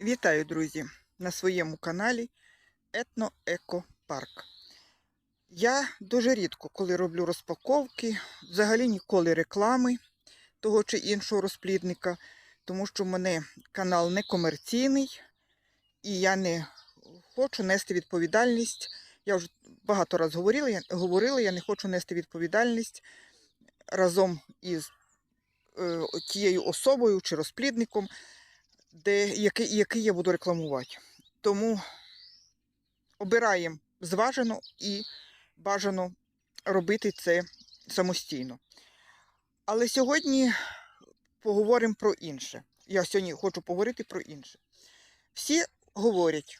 Вітаю, друзі, на своєму каналі Етно-Еко-Парк. Я дуже рідко, коли роблю розпаковки, взагалі ніколи реклами того чи іншого розплідника, тому що в мене канал не комерційний і я не хочу нести відповідальність. Я вже багато разів говорила, говорила, я не хочу нести відповідальність разом із е, тією особою чи розплідником, де, який, який я буду рекламувати. Тому обираємо зважено і бажано робити це самостійно. Але сьогодні поговоримо про інше. Я сьогодні хочу поговорити про інше. Всі говорять,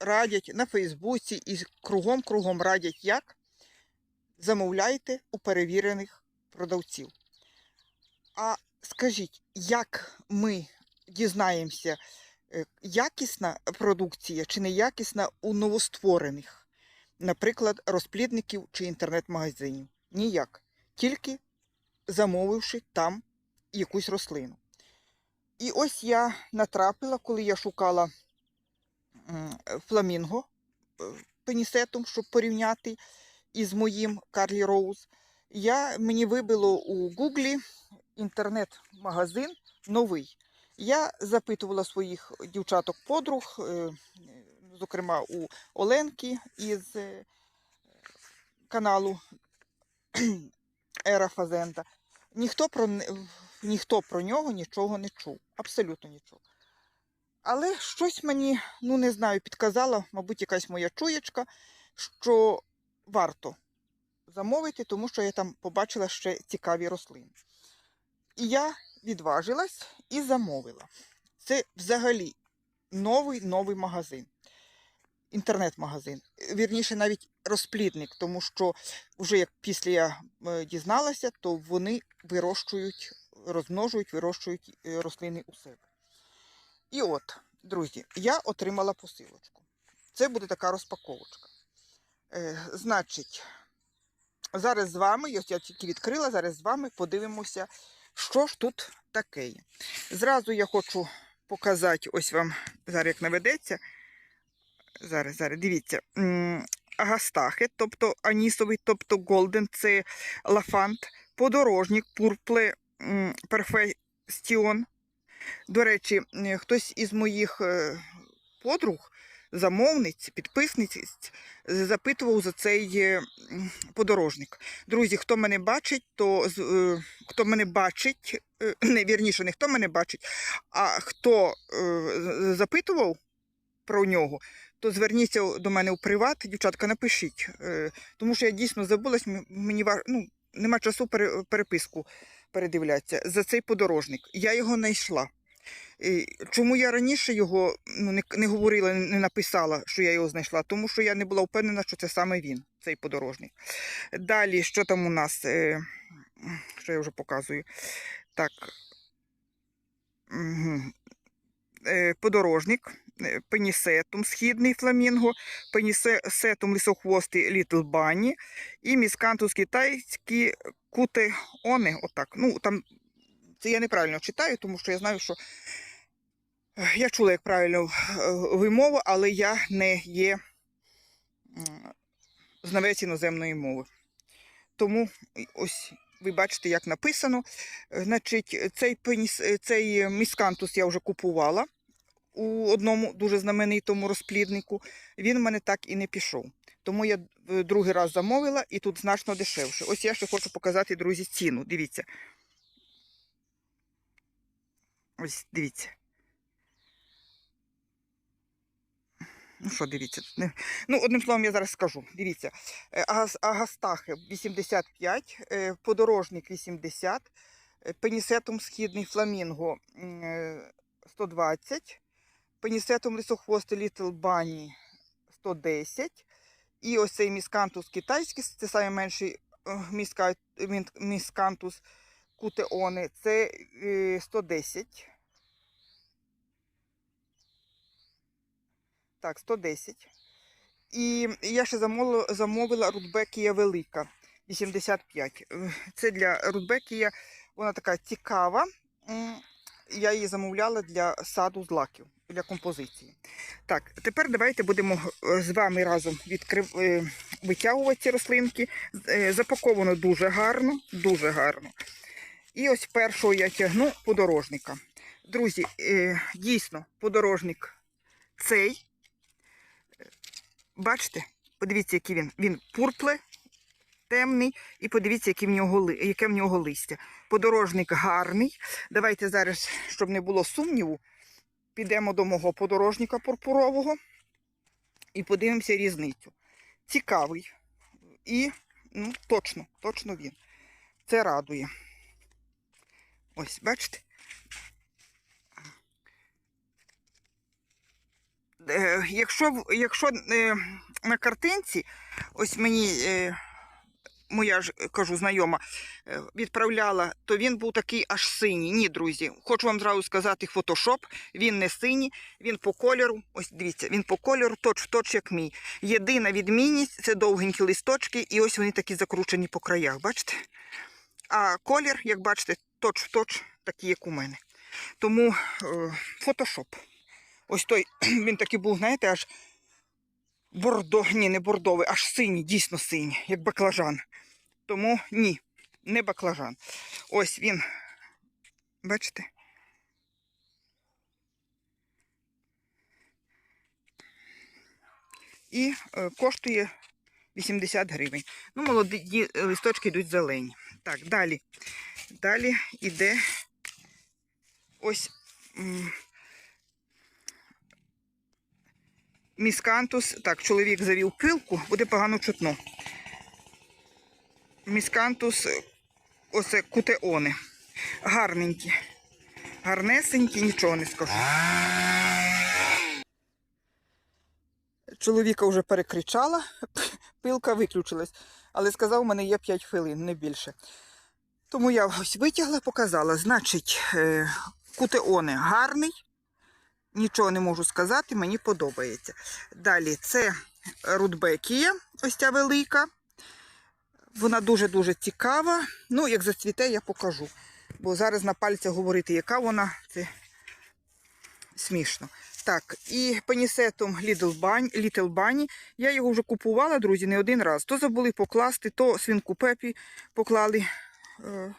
радять на Фейсбуці і кругом-кругом радять, як замовляйте у перевірених продавців. А скажіть, як ми дізнаємося, е, якісна продукція чи неякісна у новостворених, наприклад, розплідників чи інтернет-магазинів? Ніяк. Тільки замовивши там якусь рослину. І ось я натрапила, коли я шукала фламінго е, пенісетом, щоб порівняти із моїм Карлі Роуз. Я, мені вибило у Гуглі інтернет-магазин новий. Я запитувала своїх дівчаток-подруг, е, зокрема у Оленки із е, каналу Ера Фазенда. Ніхто про, ніхто про нього нічого не чув. Абсолютно нічого. Але щось мені, ну не знаю, підказала, мабуть, якась моя чуєчка, що варто замовити, тому що я там побачила ще цікаві рослини. І я відважилась і замовила. Це взагалі новий новий магазин. Інтернет-магазин. Вірніше, навіть розплідник, тому що вже як після я е, дізналася, то вони вирощують, розмножують, вирощують е, рослини у себе. І от, друзі, я отримала посилочку. Це буде така розпаковочка. Е, значить, зараз з вами, ось я тільки відкрила, зараз з вами подивимося, що ж тут таке є. Зразу я хочу показати, ось вам зараз як наведеться. Зараз, зараз, дивіться. Агастахи, тобто анісовий, тобто голден, це лафант, подорожник, пурпле, перфестіон. До речі, хтось із моїх е, подруг, замовниць, підписниць запитував за цей е, подорожник. Друзі, хто мене бачить, то е, хто мене бачить, е, не вірніше, не хто мене бачить, а хто запитував про нього, то зверніться до мене у приват, дівчатка, напишіть. Тому що я дійсно забулась, мені ну, нема часу пере- переписку передивлятися за цей подорожник. Я його знайшла. Чому я раніше його ну, не, не говорила, не написала, що я його знайшла? Тому що я не була впевнена, що це саме він, цей подорожник. Далі, що там у нас? Е, Що я вже показую? Так. Е, Подорожник, е, пенісетум східний фламінго, пенісетум лисохвостий Літл Бані і міскантус китайські кутеони. Отак. Ну, там це я неправильно читаю, тому що я знаю, що я чула, як правильно е, вимова, але я не є знавець іноземної мови. Тому ось ви бачите, як написано. Значить, цей, пеніс, е, цей міскантус я вже купувала у одному дуже знаменитому розпліднику. Він в мене так і не пішов. Тому я е, другий раз замовила і тут значно дешевше. Ось я ще хочу показати, друзі, ціну. Дивіться. Ось дивіться. Ну що, дивіться. Ну, одним словом, я зараз скажу. Дивіться. Е, Агастахи 85, е, подорожник 80, е, пенісетум східний фламінго е, 120, пенісетум лисохвостий Літл Бані 110. І ось цей міскантус китайський, це найменший міска- міскантус кутеони, це е, 110. Так, 110. І я ще замовила, замовила Рудбекія Велика 85. Е, Це для Рудбекія, вона така цікава. Я її замовляла для саду з лаків. для композиції. Так, тепер давайте будемо е, з вами разом відкрив... е, витягувати ці рослинки. Е, Запаковано дуже гарно, дуже гарно. І ось першого я тягну подорожника. Друзі, дійсно, подорожник цей. Бачите, подивіться, який він. Він пурпле, темний, і подивіться, яке в нього, яке в нього листя. Подорожник гарний. Давайте зараз, щоб не було сумніву, підемо до мого подорожника пурпурового і подивимося різницю. Цікавий. І ну, точно, точно він. Це радує. Ось, бачите? Якщо, якщо е, на картинці, ось мені е, моя ж е, кажу знайома е, відправляла, то він був такий аж синій. Ні, друзі, хочу вам зразу сказати, фотошоп, він не синій, він по кольору, ось дивіться, він по кольору точ в точ, як мій. Єдина відмінність це довгенькі листочки, і ось вони такі закручені по краях, бачите? А колір, як бачите, точ в точ, такий, як у мене. Тому е, фотошоп. Ось той, він такий був, знаєте, аж бордо, ні, не бордовий, аж синій, дійсно синій, як баклажан. Тому ні, не баклажан. Ось він. Бачите? І е, коштує 80 гривень. Ну, молоді е, листочки йдуть зелені. Так, далі. Далі йде ось м, міскантус. Так, чоловік завів пилку, буде погано чутно. Міскантус, оце кутеони. Гарненькі. Гарнесенькі, нічого не скажу. Чоловіка вже перекричала, пилка виключилась, але сказав, у мене є 5 хвилин, не більше. Тому я ось витягла, показала. Значить, е, кутеони гарний, нічого не можу сказати, мені подобається. Далі це рудбекія, ось ця велика. Вона дуже-дуже цікава. Ну, як зацвіте, я покажу. Бо зараз на пальцях говорити, яка вона, це смішно. Так, і пенісетом Little Bunny, Я його вже купувала, друзі, не один раз. То забули покласти, то свинку Пепі поклали, е,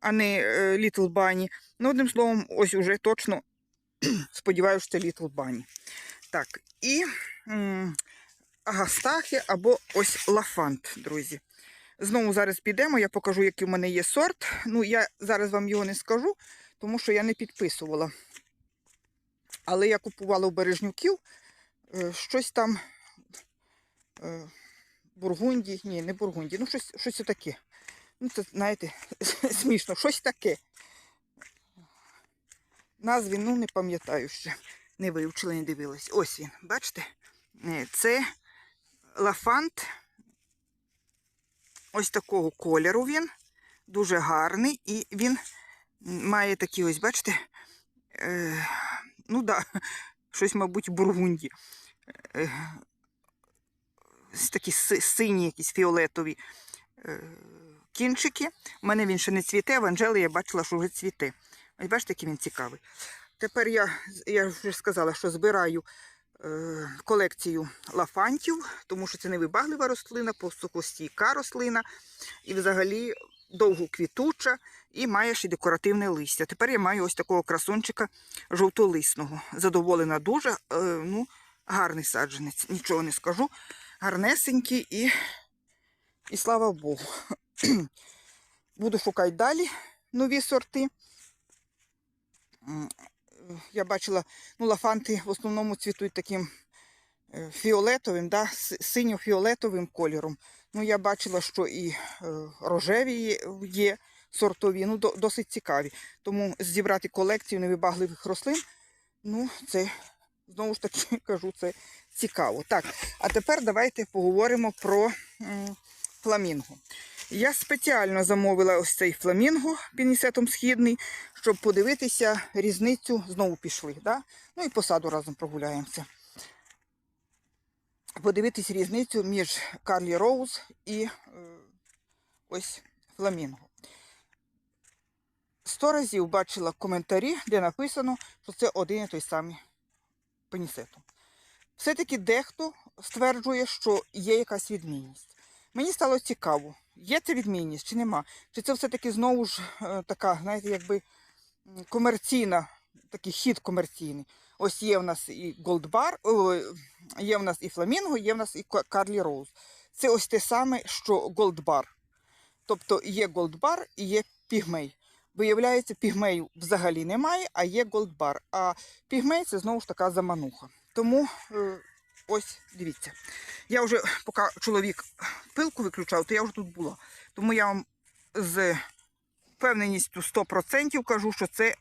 а не е, Little Bunny. Ну, одним словом, ось уже точно сподіваюся, це Little Bunny. Так, і Агастахи або ось Лафант, друзі. Знову зараз підемо, я покажу, який в мене є сорт. Ну, я зараз вам його не скажу, тому що я не підписувала. Але я купувала у Бережнюків е, щось там е, Бургунді, ні, не Бургунді, ну щось, щось таке. Ну, це, знаєте, смішно, щось таке. Назви, ну, не пам'ятаю ще. Не вивчила, не дивилась. Ось він, бачите? Е, Це лафант. Ось такого кольору він. Дуже гарний. І він має такі ось, бачите, е, ну да, щось, мабуть, бургунді. Е, такі сині, якісь фіолетові е, кінчики. У мене він ще не цвіте, в Анжели я бачила, що вже цвіте. Ось бачите, який він цікавий. Тепер я, я вже сказала, що збираю е, колекцію лафантів, тому що це невибаглива рослина, посухостійка рослина і взагалі довго квітуча і має ще декоративне листя. Тепер я маю ось такого красунчика жовтолисного. Задоволена дуже, е, ну, гарний саджанець, нічого не скажу. Гарнесенький і, і слава Богу. Буду шукати далі нові сорти. М, Я бачила, ну, лафанти в основному цвітуть таким е, фіолетовим, да, синьо-фіолетовим кольором. Ну, я бачила, що і е, рожеві є, сортові, ну, досить цікаві. Тому зібрати колекцію невибагливих рослин, ну, це, знову ж таки кажу, це цікаво. Так, а тепер давайте поговоримо про м, фламінго. Я спеціально замовила ось цей фламінго пінісетом східний, щоб подивитися різницю. Знову пішли. Да? Ну і посаду разом прогуляємося. Подивитись різницю між Карлі Роуз і е, ось фламінго. сто разів бачила коментарі, де написано, що це один і той самий пенісетум. Все-таки дехто стверджує, що є якась відмінність. Мені стало цікаво, є це відмінність чи нема. Чи це все-таки знову ж е, така, знаєте, якби комерційна, такий хід комерційний. Ось є в нас і Голдбар, є в нас і Фламінго, є в нас і Карлі Роуз. Це ось те саме, що Голдбар. Тобто є Голдбар і є пігмей. Виявляється, пігмею взагалі немає, а є Голдбар. А пігмей це знову ж така замануха. Тому е, ось дивіться. Я вже, поки чоловік пилку виключав, то я вже тут була. Тому я вам з впевненістю 100% кажу, що це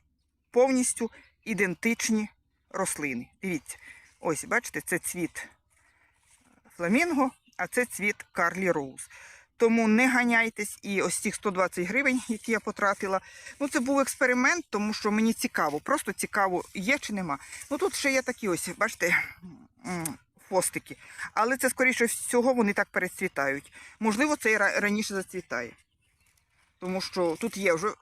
повністю ідентичні рослини. Дивіться, ось, бачите, це цвіт фламінго, а це цвіт Карлі Роуз. Тому не ганяйтесь і ось цих 120 гривень, які я потратила. Ну, це був експеримент, тому що мені цікаво, просто цікаво, є чи нема. Ну тут ще є такі ось, бачите, хвостики. Але це, скоріше всього, вони так перецвітають. Можливо, це раніше зацвітає. Тому що тут є вже е,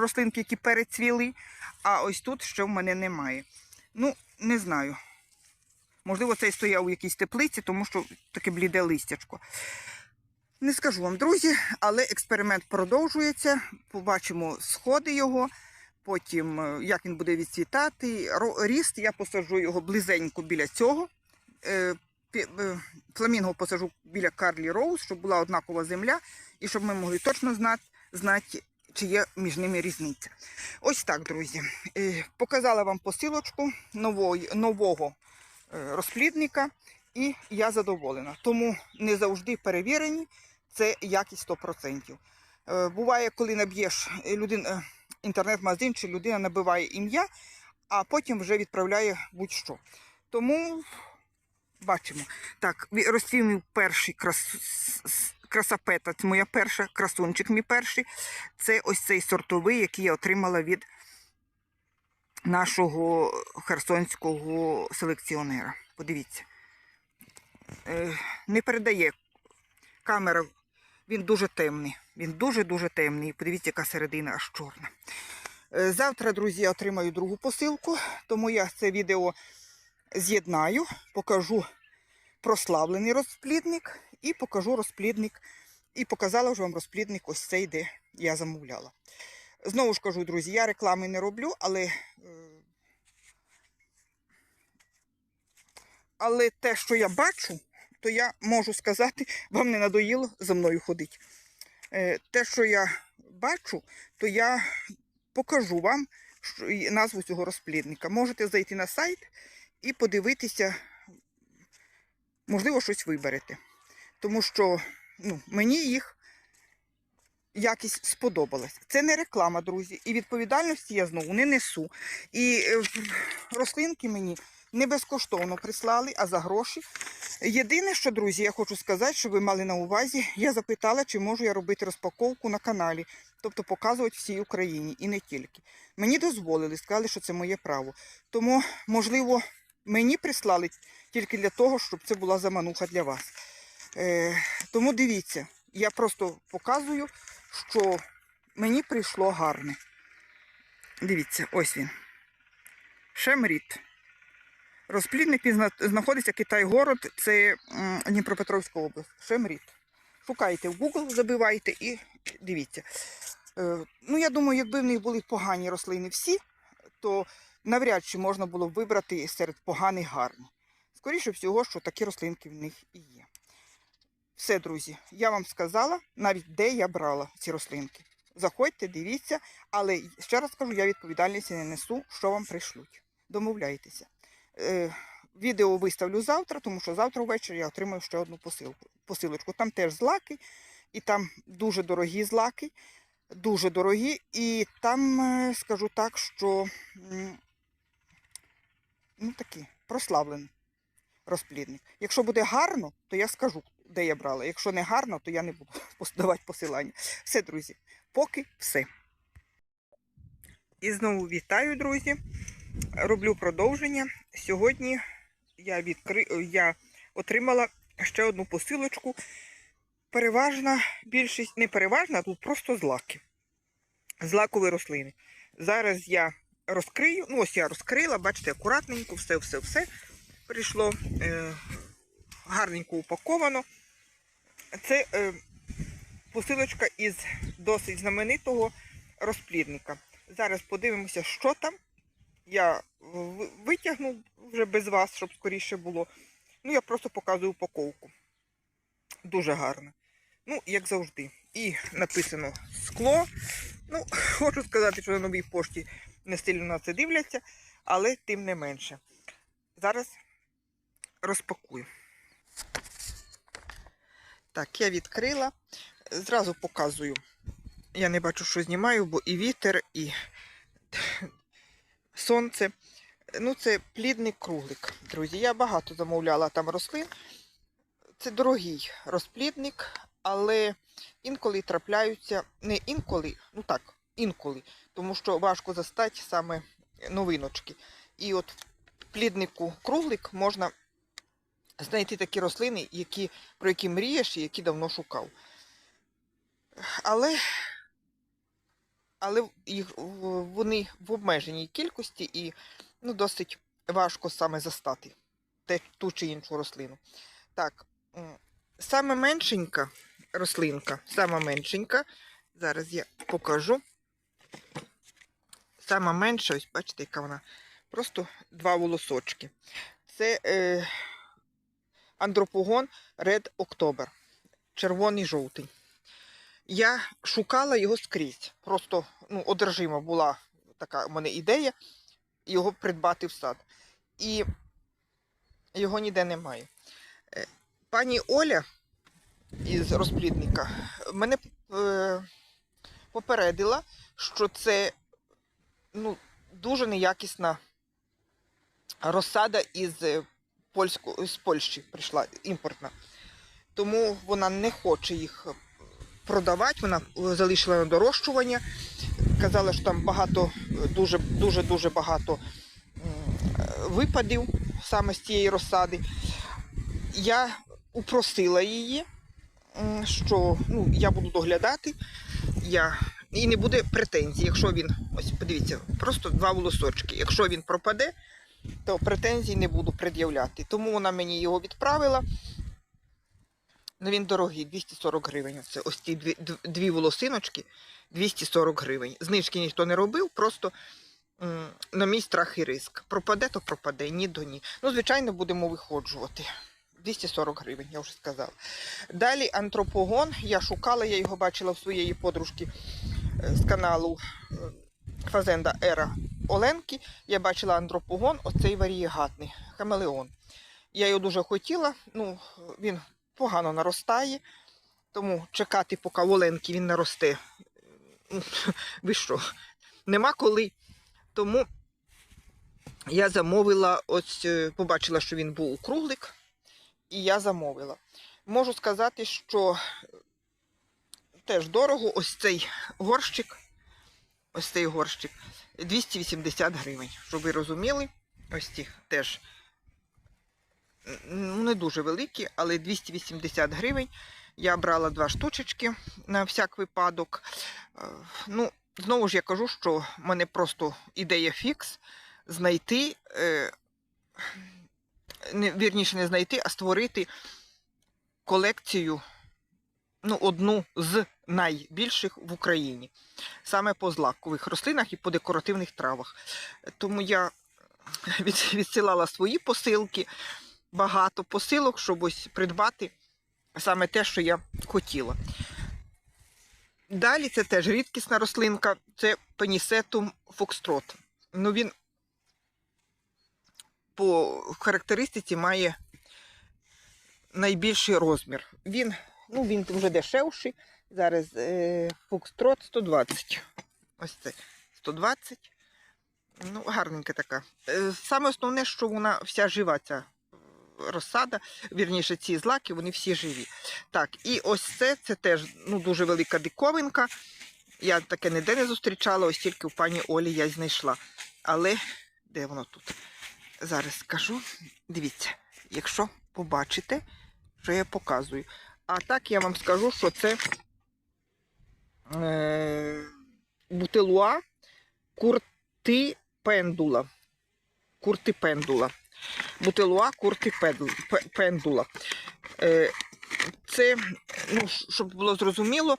рослинки, які перецвіли, а ось тут ще в мене немає. Ну, не знаю. Можливо, цей стояв у якійсь теплиці, тому що таке бліде листячко. Не скажу вам, друзі, але експеримент продовжується. Побачимо сходи його, потім е, як він буде відцвітати. Ріст я посаджу його близенько біля цього. Е, е, Фламінго посаджу біля Карлі Роуз, щоб була однакова земля, і щоб ми могли точно знати, знати чи є між ними різниця. Ось так, друзі. Е, Показала вам посилочку нового розплідника, і я задоволена. Тому не завжди перевірені, це якість 100%. Е, Буває, коли наб'єш інтернет-магазин, чи людина набиває ім'я, а потім вже відправляє будь-що. Тому бачимо. Так, ві- розцінив перший крас... красапета, це моя перша, красунчик мій перший. Це ось цей сортовий, який я отримала від нашого херсонського селекціонера. Подивіться. Е, Не передає камера, він дуже темний. Він дуже-дуже темний. Подивіться, яка середина аж чорна. Е, Завтра, друзі, я отримаю другу посилку, тому я це відео з'єднаю, покажу прославлений розплідник і покажу розплідник. І показала вже вам розплідник ось цей, де я замовляла. Знову ж кажу, друзі, я реклами не роблю, але, е, але те, що я бачу, то я можу сказати, вам не надоїло за мною ходити. Е, Те, що я бачу, то я покажу вам назву цього розплідника. Можете зайти на сайт і подивитися, можливо, щось виберете. Тому що ну, мені їх якість сподобалась. Це не реклама, друзі. І відповідальності я знову не несу. І е, рослинки мені не безкоштовно прислали, а за гроші. Єдине, що, друзі, я хочу сказати, щоб ви мали на увазі, я запитала, чи можу я робити розпаковку на каналі, тобто показувати всій Україні і не тільки. Мені дозволили, сказали, що це моє право. Тому, можливо, мені прислали тільки для того, щоб це була замануха для вас. Е, тому дивіться, я просто показую, що мені прийшло гарне. Дивіться, ось він. Шемріт. Розплідник він знаходиться Китай-город, це Дніпропетровська область. Шемріт. Шукайте в Google, забивайте і дивіться. Е, ну, я думаю, якби в них були погані рослини всі, то навряд чи можна було вибрати серед поганих гарні. Скоріше всього, що такі рослинки в них і є. Все, друзі, я вам сказала, навіть де я брала ці рослинки. Заходьте, дивіться, але ще раз кажу, я відповідальності не несу, що вам пришлють. Домовляйтеся. Е, відео виставлю завтра, тому що завтра ввечері я отримаю ще одну посилку, посилочку. Там теж злаки, і там дуже дорогі злаки, дуже дорогі. І там, е, скажу так, що ну, такі, прославлений розплідник. Якщо буде гарно, то я скажу, де я брала. Якщо не гарно, то я не буду давати посилання. Все, друзі, поки все. І знову вітаю, друзі. Роблю продовження. Сьогодні я, відкри... я отримала ще одну посилочку. Переважна більшість, не переважна, а тут просто злаки. злакові рослини. Зараз я розкрию, ну ось я розкрила, бачите, акуратненько, все, все, все прийшло е, гарненько упаковано. Це е, посилочка із досить знаменитого розплідника. Зараз подивимося, що там. Я витягну вже без вас, щоб скоріше було. Ну, я просто показую упаковку. Дуже гарно. Ну, як завжди. І написано скло. Ну, хочу сказати, що на новій пошті не сильно на це дивляться, але тим не менше. Зараз розпакую. Так, я відкрила. Зразу показую. Я не бачу, що знімаю, бо і вітер, і сонце. Ну, це плідний круглик, друзі. Я багато замовляла там рослин. Це дорогий розплідник, але інколи трапляються, не інколи, ну так, інколи, тому що важко застати саме новиночки. І от в пліднику круглик можна знайти такі рослини, які, про які мрієш і які давно шукав. Але, але їх, вони в обмеженій кількості і ну, досить важко саме застати те, ту чи іншу рослину. Так, саме меншенька рослинка, сама меншенька, зараз я покажу. Сама менша, ось бачите, яка вона. Просто два волосочки. Це е, андропогон Red October. Червоний жовтий. Я шукала його скрізь. Просто ну, одержима була така у мене ідея його придбати в сад. І його ніде немає. Е, Пані Оля із розплідника мене е, попередила, що це ну, дуже неякісна розсада із, е, польську, з Польщі прийшла імпортна. Тому вона не хоче їх продавати, вона е, залишила на дорощування. Казала, що там багато, дуже дуже багато е, випадів саме з цієї розсади. Я упросила її, що ну, я буду доглядати. Я... І не буде претензій, якщо він, ось подивіться, просто два волосочки. Якщо він пропаде, то претензій не буду пред'являти. Тому вона мені його відправила. Ну, він дорогий, 240 гривень. Це ось ці дві, дві волосиночки, 240 гривень. Знижки ніхто не робив, просто м, на мій страх і риск. Пропаде, то пропаде, ні до ні. Ну, звичайно, будемо виходжувати. 240 гривень, я вже сказала. Далі антропогон. Я шукала, я його бачила в своєї подружки з каналу е, Фазенда Ера Оленки. Я бачила антропогон, оцей варієгатний, хамелеон. Я його дуже хотіла, ну, він погано наростає, тому чекати, поки в Оленки він наросте. ну, Ви що? Нема коли. Тому я замовила, ось е, побачила, що він був круглик, і я замовила. Можу сказати, що теж дорого ось цей горщик. Ось цей горщик 280 гривень. Щоб ви розуміли, ось ці теж ну, не дуже великі, але 280 гривень. Я брала два штучечки на всяк випадок. Е, Ну, знову ж я кажу, що в мене просто ідея фікс знайти, е, вірніше, не знайти, а створити колекцію, ну, одну з найбільших в Україні. Саме по злакових рослинах і по декоративних травах. Тому я відсилала свої посилки, багато посилок, щоб ось придбати саме те, що я хотіла. Далі це теж рідкісна рослинка, це пенісетум фокстрот. Ну, він по характеристиці має найбільший розмір. Він, ну, він вже дешевший. Зараз е, фокстрот 120. Ось це 120. Ну, гарненька така. Е, Саме основне, що вона вся жива, ця розсада, вірніше, ці злаки, вони всі живі. Так, і ось це, це теж ну, дуже велика диковинка. Я таке ніде не зустрічала, ось тільки у пані Олі я знайшла. Але де воно тут? Зараз скажу. Дивіться, якщо побачите, що я показую. А так я вам скажу, що це е, бутилуа куртипендула. Куртипендула. Бутилуа куртипендула. Пе- пендула. Е, Це, ну, щоб було зрозуміло,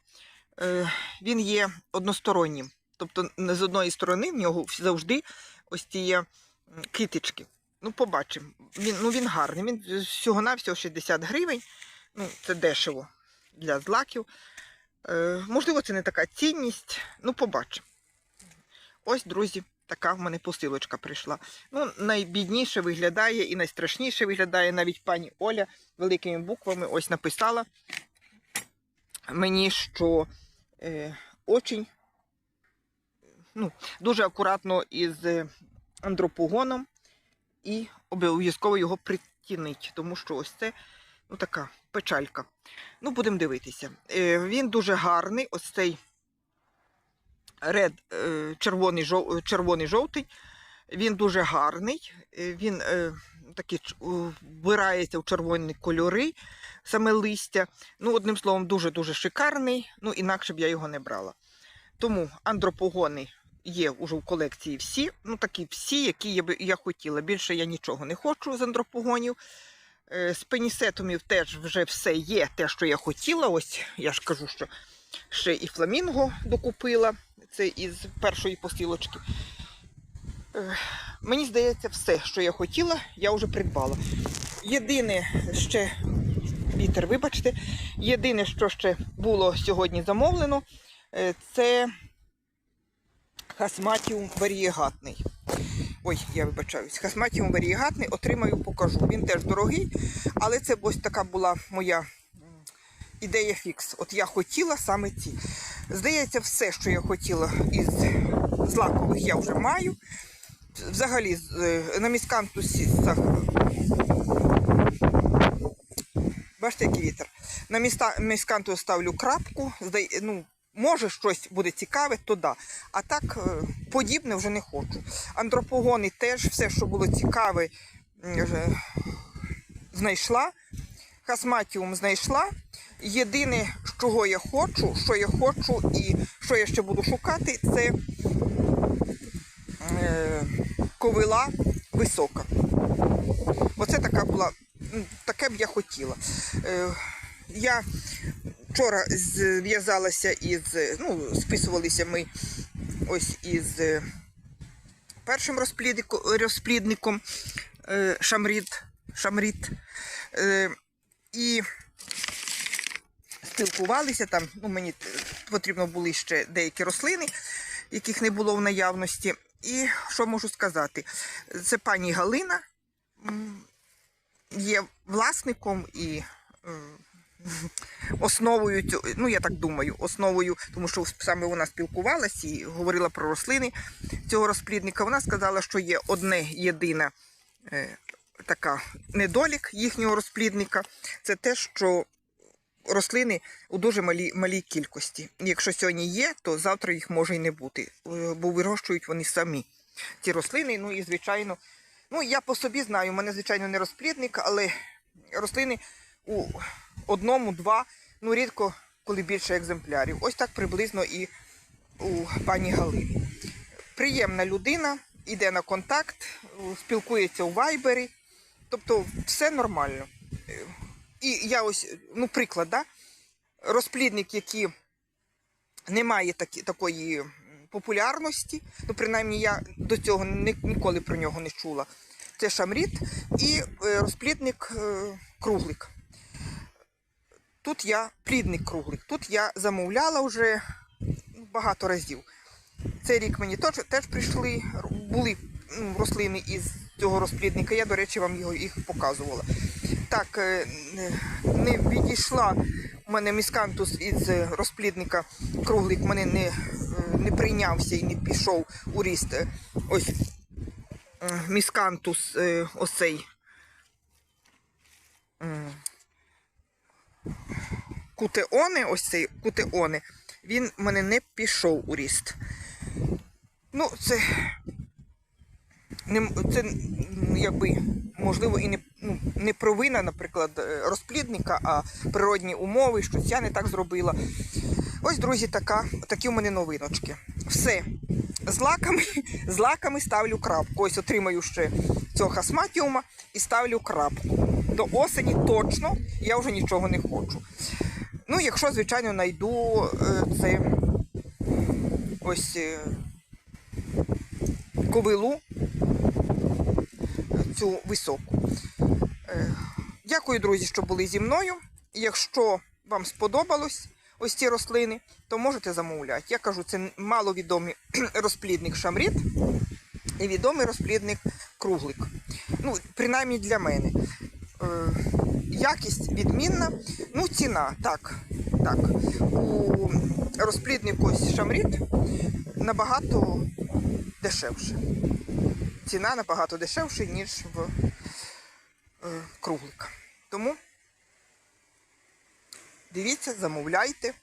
е, він є одностороннім. Тобто з одної сторони в нього завжди ось ті є китички. Ну, побачимо. Він, ну, він гарний. Він всього-навсього 60 гривень. Ну, це дешево для злаків. Е, можливо, це не така цінність. Ну, побачимо. Ось, друзі, така в мене посилочка прийшла. Ну, найбідніше виглядає і найстрашніше виглядає навіть пані Оля великими буквами ось написала мені, що е, очень ну, дуже акуратно із андропогоном і обов'язково його притінить, тому що ось це ну, така печалька. Ну, будемо дивитися. Е, він дуже гарний, ось цей ред, е, червоний, жов, червоний жовтий. Він дуже гарний. Е, Він е, такий вбирається в червоні кольори, саме листя. Ну, одним словом, дуже-дуже шикарний. Ну, інакше б я його не брала. Тому андропогони є вже в колекції всі. Ну, такі всі, які я би я хотіла. Більше я нічого не хочу з андропогонів. Е, З пенісетумів теж вже все є, те, що я хотіла. Ось я ж кажу, що ще і фламінго докупила. Це із першої посілочки. Е, Мені здається, все, що я хотіла, я вже придбала. Єдине ще вітер, вибачте, єдине, що ще було сьогодні замовлено, е, це хасматіум варієгатний. Ой, я вибачаюсь, хасматіум варієгатний отримаю, покажу. Він теж дорогий, але це ось така була моя ідея фікс. От я хотіла саме ці. Здається, все, що я хотіла із злакових, я вже маю. Взагалі, е, на міскантусі Бачите, який вітер. На місканту ставлю крапку. Ну, може щось буде цікаве, то да. А так е, подібне вже не хочу. Антропогони теж все, що було цікаве, вже знайшла. Хасматіум знайшла. Єдине, чого я хочу, що я хочу і що я ще буду шукати, це е, ковила висока. Оце така була, таке б я хотіла. Е, я вчора зв'язалася із, ну, списувалися ми ось із е, першим розплідником е, Шамріт. Шамріт. Е, і спілкувалися там. Ну, мені потрібно були ще деякі рослини, яких не було в наявності. І що можу сказати? Це пані Галина є власником і основою, ну я так думаю, основою, тому що саме вона спілкувалася і говорила про рослини цього розплідника. Вона сказала, що є одне єдине е, така недолік їхнього розплідника. Це те, що рослини у дуже малій, малій кількості. Якщо сьогодні є, то завтра їх може й не бути, е, бо вирощують вони самі ці рослини. Ну і звичайно, ну я по собі знаю, у мене, звичайно, не розплідник, але рослини у одному, два, ну рідко, коли більше екземплярів. Ось так приблизно і у пані Галини. Приємна людина, йде на контакт, спілкується у вайбері. Тобто все нормально. І я ось, ну, приклад, да? розплідник, який не має такі, такої популярності, ну, принаймні я до цього ні- ніколи про нього не чула. Це шамріт і е, розплідник е, круглик. Тут я плідник круглик. Тут я замовляла вже ну, багато разів. Цей рік мені теж, теж прийшли, були рослини із цього розплідника. Я, до речі, вам його їх показувала. Так, е, не- відійшла у мене міскантус із розплідника круглик, мене не, не прийнявся і не пішов у ріст. Ось е, міскантус е, оцей. Кутеони, ось цей кутеони, він в мене не пішов у ріст. Ну, це, це якби, можливо, і не, ну, не провина, наприклад, е, розплідника, а природні умови, щось я не так зробила. Ось, друзі, така, такі у мене новиночки. все. З лаками, з лаками ставлю крапку. Ось отримаю ще цього хасматіума і ставлю крапку. До осені точно я вже нічого не хочу. Ну, якщо, звичайно, знайду е, це ось е, ковилу цю високу. Е, Дякую, друзі, що були зі мною. Якщо вам сподобалось ось ці рослини, то можете замовляти. Я кажу, це маловідомий розплідник шамріт і відомий розплідник круглик. Ну, принаймні для мене. Е, якість відмінна. Ну, ціна, так. так. У розпліднику ось шамріт набагато дешевше. Ціна набагато дешевша, ніж в е, круглик. Тому дивіться, замовляйте,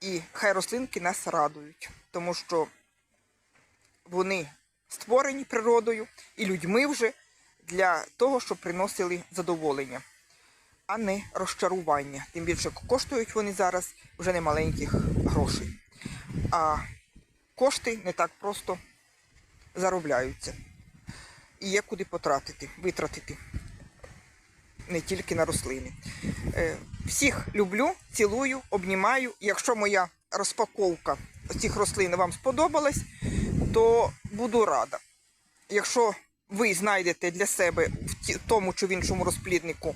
і хай рослинки нас радують, тому що вони створені природою і людьми вже для того, щоб приносили задоволення, а не розчарування. Тим більше коштують вони зараз вже не маленьких грошей. А кошти не так просто заробляються. І є куди потратити, витратити не тільки на рослини. Е, Всіх люблю, цілую, обнімаю. Якщо моя розпаковка цих рослин вам сподобалась, то буду рада. Якщо ви знайдете для себе в тому чи в іншому розпліднику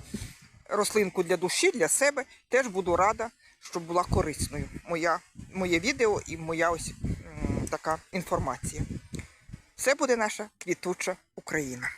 рослинку для душі, для себе, теж буду рада, щоб була корисною моя, моє відео і моя ось така інформація. Це буде наша квітуча Україна.